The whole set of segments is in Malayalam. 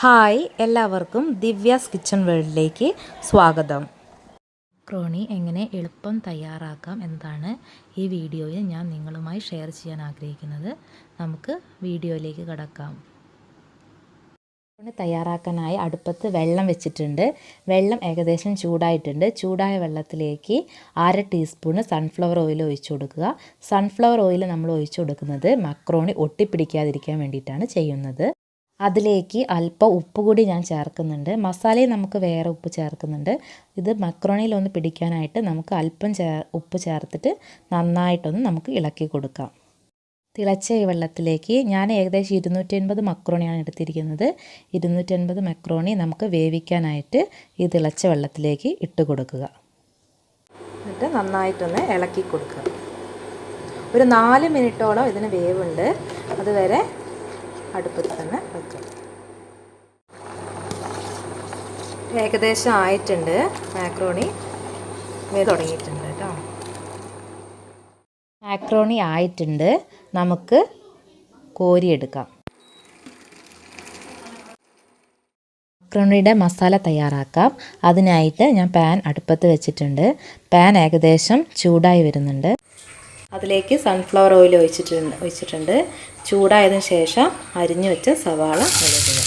ഹായ് എല്ലാവർക്കും ദിവ്യാസ് കിച്ചൺ വേൾഡിലേക്ക് സ്വാഗതം. ക്രോണി എങ്ങനെ എളുപ്പം തയ്യാറാക്കാം എന്നതാണ് ഈ വീഡിയോയിൽ ഞാൻ നിങ്ങളുമായി ഷെയർ ചെയ്യാൻ ആഗ്രഹിക്കുന്നത്. നമുക്ക് വീഡിയോയിലേക്ക് കടക്കാം. തയ്യാറാക്കാനായി അടുപ്പത്ത് വെള്ളം വെച്ചിട്ടുണ്ട്. വെള്ളം ഏകദേശം ചൂടായിട്ടുണ്ട്. ചൂടായ വെള്ളത്തിലേക്ക് അര ടീസ്പൂണ് സൺഫ്ലവർ ഓയിൽ ഒഴിച്ചു കൊടുക്കുക. സൺഫ്ലവർ ഓയിൽ നമ്മൾ ഒഴിച്ചു കൊടുക്കുന്നത് മക്രോണി ഒട്ടിപ്പിടിക്കാതിരിക്കാൻ വേണ്ടിയിട്ടാണ് ചെയ്യുന്നത്. അതിലേക്ക് അല്പം ഉപ്പ് കൂടി ഞാൻ ചേർക്കുന്നുണ്ട്. മസാലയിൽ നമുക്ക് വേറെ ഉപ്പ് ചേർക്കുന്നുണ്ട്. ഇത് മക്രോണിയിൽ ഒന്ന് പിടിക്കാനായിട്ട് നമുക്ക് അല്പം ചേ ഉപ്പ് ചേർത്തിട്ട് നന്നായിട്ടൊന്ന് നമുക്ക് ഇളക്കി കൊടുക്കാം. തിളച്ച ഈ വെള്ളത്തിലേക്ക് ഞാൻ ഏകദേശം ഇരുന്നൂറ്റി അൻപത് മക്രോണിയാണ് എടുത്തിരിക്കുന്നത്. ഇരുന്നൂറ്റൻപത് മക്രോണി നമുക്ക് വേവിക്കാനായിട്ട് ഈ തിളച്ച വെള്ളത്തിലേക്ക് ഇട്ട് കൊടുക്കുക. എന്നിട്ട് നന്നായിട്ടൊന്ന് ഇളക്കി കൊടുക്കുക. ഒരു നാല് മിനിറ്റോളം ഇതിന് വേവുണ്ട്. അതുവരെ അടുപ്പത്ത് തന്നെ വയ്ക്കാം ഏകദേശം ആയിട്ടുണ്ട് മാക്രോണി തുടങ്ങിയിട്ടുണ്ട് കേട്ടോ. മാക്രോണി ആയിട്ടുണ്ട്. നമുക്ക് കോരിയെടുക്കാം. മാക്രോണിയുടെ മസാല തയ്യാറാക്കാം. അതിനായിട്ട് ഞാൻ പാൻ അടുപ്പത്ത് വെച്ചിട്ടുണ്ട്. പാൻ ഏകദേശം ചൂടായി വരുന്നുണ്ട്. അതിലേക്ക് സൺഫ്ലവർ ഓയിൽ ഒഴിച്ചിട്ടുണ്ട് ഒഴിച്ചിട്ടുണ്ട്. ചൂടായതിനു ശേഷം അരിഞ്ഞു വെച്ച സവാള ഇടുക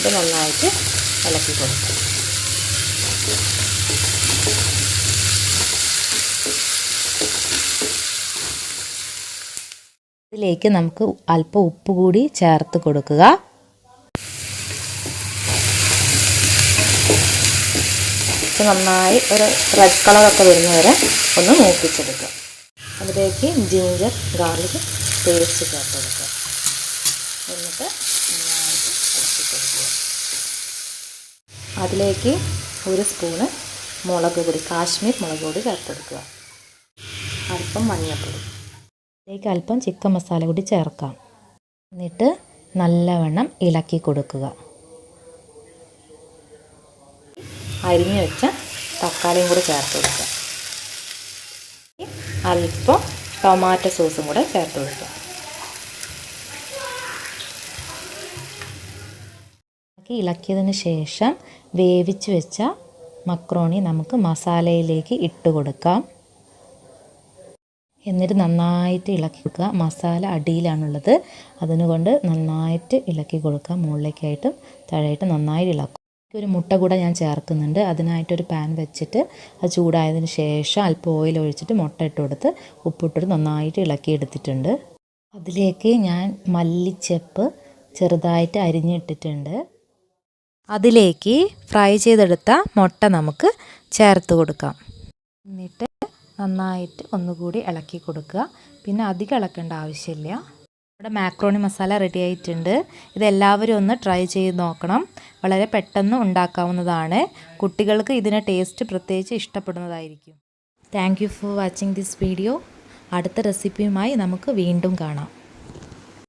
ഇത് നന്നായിട്ട് ഇളക്കി കൊടുക്കാം. ഇതിലേക്ക് നമുക്ക് അല്പം ഉപ്പ് കൂടി ചേർത്ത് കൊടുക്കുക. നന്നായി ഒരു റെഡ് കളറൊക്കെ വരുന്നവരെ ഒന്ന് മൂപ്പിച്ചെടുക്കുക. അതിലേക്ക് ജിഞ്ചർ ഗാർലിക് പേസ്റ്റ് ചേർത്ത് കൊടുക്കുക. എന്നിട്ട് ഇളക്കി അതിലേക്ക് ഒരു സ്പൂണ് മുളക് പൊടി കാശ്മീർ മുളക് പൊടി ചേർത്തെടുക്കുക അല്പം മഞ്ഞൾപ്പൊടി. ഇതിലേക്ക് അല്പം ചിക്കൻ മസാല കൂടി ചേർക്കാം. എന്നിട്ട് നല്ലവണ്ണം ഇളക്കി കൊടുക്കുക. അരിഞ്ഞു വെച്ച തക്കാളിയും കൂടി ചേർത്ത് കൊടുക്കുക. അല്പം ടൊമാറ്റോ സോസും കൂടെ ചേർത്ത് കൊടുക്കുക. ഇളക്കിയതിന് ശേഷം വേവിച്ച് വെച്ച മക്രോണി നമുക്ക് മസാലയിലേക്ക് ഇട്ട് കൊടുക്കാം. എന്നിട്ട് നന്നായിട്ട് ഇളക്കി കൊടുക്കുക മസാല അടിയിലാണുള്ളത്. അതിനുകൊണ്ട് നന്നായിട്ട് ഇളക്കി കൊടുക്കുക. മുകളിലേക്കായിട്ടും താഴെയായിട്ട് നന്നായിട്ട് ഇളക്കും. ഒരു മുട്ട കൂടെ ഞാൻ ചേർക്കുന്നുണ്ട്. അതിനായിട്ടൊരു പാൻ വെച്ചിട്ട് അത് ചൂടായതിന് ശേഷം അല്പം ഓയിൽ ഒഴിച്ചിട്ട് മുട്ട ഇട്ട് കൊടുത്ത് ഉപ്പിട്ടിട്ട് നന്നായിട്ട് ഇളക്കിയെടുത്തിട്ടുണ്ട് അതിലേക്ക് ഞാൻ മല്ലിച്ചെപ്പ് ചെറുതായിട്ട് അരിഞ്ഞിട്ടിട്ടുണ്ട്. അതിലേക്ക് ഫ്രൈ ചെയ്തെടുത്ത മുട്ട നമുക്ക് ചേർത്ത് കൊടുക്കാം. എന്നിട്ട് നന്നായിട്ട് ഒന്നുകൂടി ഇളക്കി കൊടുക്കുക. പിന്നെ അധികം ഇളക്കേണ്ട ആവശ്യമില്ല. നമ്മുടെ മാക്രോണി മസാല റെഡി ആയിട്ടുണ്ട്. ഇതെല്ലാവരും ഒന്ന് ട്രൈ ചെയ്ത് നോക്കണം. വളരെ പെട്ടെന്ന് ഉണ്ടാക്കാവുന്നതാണ്. കുട്ടികൾക്ക് ഇതിനെ ടേസ്റ്റ് പ്രത്യേകിച്ച് ഇഷ്ടപ്പെടുന്നതായിരിക്കും. Thank you for watching this video അടുത്ത റെസിപ്പിയുമായി നമുക്ക് വീണ്ടും കാണാം.